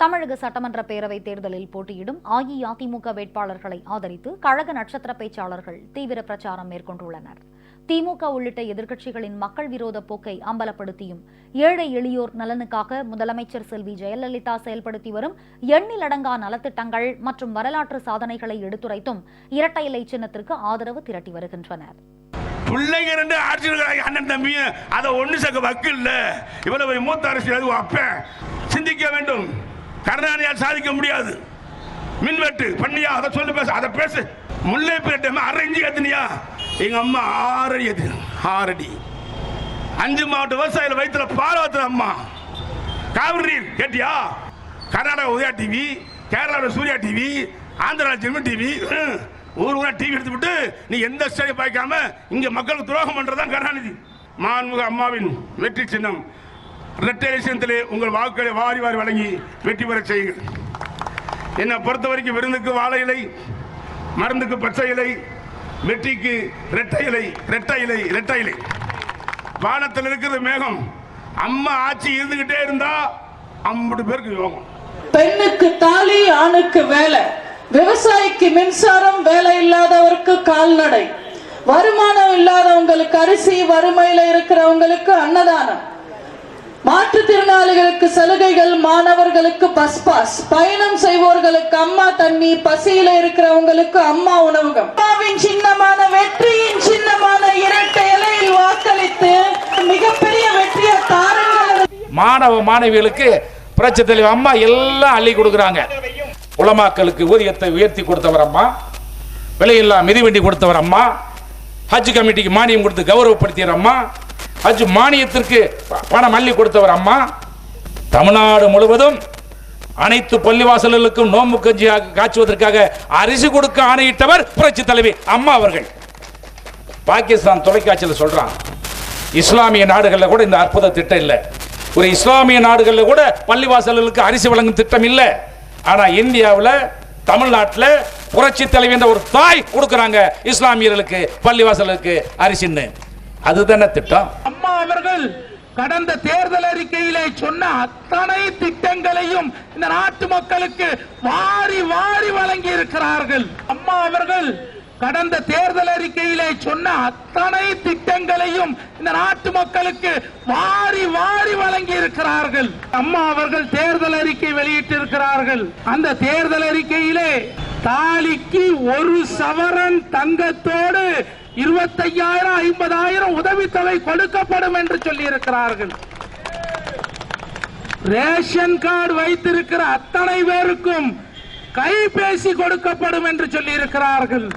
தமிழக சட்டமன்ற பேரவைத் தேர்தலில் போட்டியிடும் அஇஅதிமுக வேட்பாளர்களை ஆதரித்து கழக நட்சத்திர பேச்சாளர்கள் தீவிர பிரச்சாரம் மேற்கொண்டுள்ளனர். திமுக உள்ளிட்ட எதிர்க்கட்சிகளின் மக்கள் விரோத போக்கை அம்பலப்படுத்தியும் ஏழை எளியோர் நலனுக்காக முதலமைச்சர் செல்வி ஜெயலலிதா செயல்படுத்தி வரும் எண்ணிலடங்கா நலத்திட்டங்கள் மற்றும் வரலாற்று சாதனைகளை எடுத்துரைத்தும் இரட்டை இலை சின்னத்திற்கு ஆதரவு திரட்டி வருகின்றனர். பிள்ளைங்க ரெண்டு ஆட்சியர்கள் அண்ணன் தம்பி அதை ஒன்று சேர்க்க வக்கு இல்லை இவ்வளவு மூத்த அரசியல் அப்ப. சிந்திக்க வேண்டும். கருணாநிதியால் சாதிக்க முடியாது. மின்வெட்டு பண்ணியா அதை சொல்லி பேச அதை பேசு. முல்லை பேட்டை அரை இஞ்சி எங்க அம்மா ஆறடி ஏத்து ஆறடி. அஞ்சு மாவட்ட விவசாயிகள் வயிற்றுல பாலாத்துற அம்மா. காவிரி நீர் கேட்டியா? கர்நாடகா உதயா டிவி கேரளாவில் Surya TV Andhra German TV ஊர் ஊரா டிவி எடுத்து விட்டு நீ எந்த ஸ்டேடியம் பாய்க்காம இங்க மக்களுக்கு துரோகம் பண்றதுதான் கருணாநிதி. மாண்புக அம்மாவின் வெற்றி சின்னம். இரட்டை உங்கள் வாக்குகளை வாரி வாரி வழங்கி வெற்றி பெற செய்யுங்கள். என்னை பொறுத்த வரைக்கும் விருந்துக்கு வாழை இலை மருந்துக்கு பச்சை இலை வெற்றிக்கு ரெட்டை இலை ரெட்டை இலை ரெட்டை இலை. வானத்தில் இருக்கிறது மேகம் அம்மா ஆட்சி இருந்துகிட்டே இருந்தா அம்பது பேருக்கு யோகம். பெண்ணுக்கு தாலி ஆணுக்கு வேலை. விவசாயிக்கு மின்சாரம் வேலை இல்லாதவருக்கு கால்நடை. வருமானம் இல்லாதவங்களுக்கு அரிசி வறுமையில இருக்கிறவங்களுக்கு அன்னதானம். மாற்றுத்திறனாளிகளுக்கு சலுகைகள் மாணவர்களுக்கு பஸ் பாஸ் பயணம் செய்வோர்களுக்கு அம்மா தண்ணி பசியில இருக்கிறவங்களுக்கு அம்மா உணவகம். அம்மாவின் சின்னமான வெற்றியின் சின்னமான இரட்டை இலையில் வாக்களித்து மிகப்பெரிய வெற்றியை தாருங்கள் மாணவ மாணவிகளுக்கு புரட்சி தலைவர் அம்மா எல்லாம் அள்ளி கொடுக்குறாங்க. உலமாக்களுக்கு ஊதியத்தை உயர்த்தி கொடுத்தவர் அம்மா. விலையில்லா மிதிவண்டி கொடுத்தவர் அம்மா. ஹஜ் கமிட்டிக்கு மானியம் கொடுத்து கௌரவப்படுத்தியவர் அம்மா. ஹஜ் மானியத்திற்கு பணம் அள்ளி கொடுத்தவர் அம்மா. தமிழ்நாடு முழுவதும் அனைத்து பள்ளிவாசல்களுக்கும் நோம்பு கஞ்சி காய்ச்சுவதற்காக அரிசி கொடுக்க ஆணையிட்டவர் புரட்சி தலைவி அம்மா அவர்கள். பாகிஸ்தான் தொலைக்காட்சியில் சொல்றான் இஸ்லாமிய நாடுகளில் கூட இந்த அற்புத திட்டம் இல்லை. ஒரு இஸ்லாமிய நாடுகளில் கூட பள்ளிவாசல்களுக்கு அரிசி வழங்கும் திட்டம் இல்லை. ஆனா இந்தியாவில் தமிழ்நாட்டில் புரட்சி தலைவி என்ற ஒரு தாய் கொடுக்குறாங்க இஸ்லாமியர்களுக்கு பள்ளிவாசலுக்கு அரிசின்னு. அதுதானே திட்டம். அம்மா அவர்கள் கடந்த தேர்தல் அறிக்கையிலே சொன்ன அத்தனை திட்டங்களையும் இந்த நாட்டு மக்களுக்கு வாரி வாரி வழங்கி இருக்கிறார்கள் அம்மா அவர்கள் கடந்த தேர்தல் அறிக்கையிலே சொன்ன அத்தனை திட்டங்களையும் இந்த நாட்டு மக்களுக்கு வாரி வாரி வழங்கி இருக்கிறார்கள் அம்மா அவர்கள் தேர்தல் அறிக்கை வெளியிட்டிருக்கிறார்கள். அந்த தேர்தல் அறிக்கையிலே தாலிக்கு ஒரு சவரன் தங்கத்தோடு இருபத்தையாயிரம் ஐம்பதாயிரம் உதவித்தொகை கொடுக்கப்படும் என்று சொல்லியிருக்கிறார்கள். ரேஷன் கார்டு வைத்திருக்கிற அத்தனை பேருக்கும் கைபேசி கொடுக்கப்படும் என்று சொல்லியிருக்கிறார்கள்.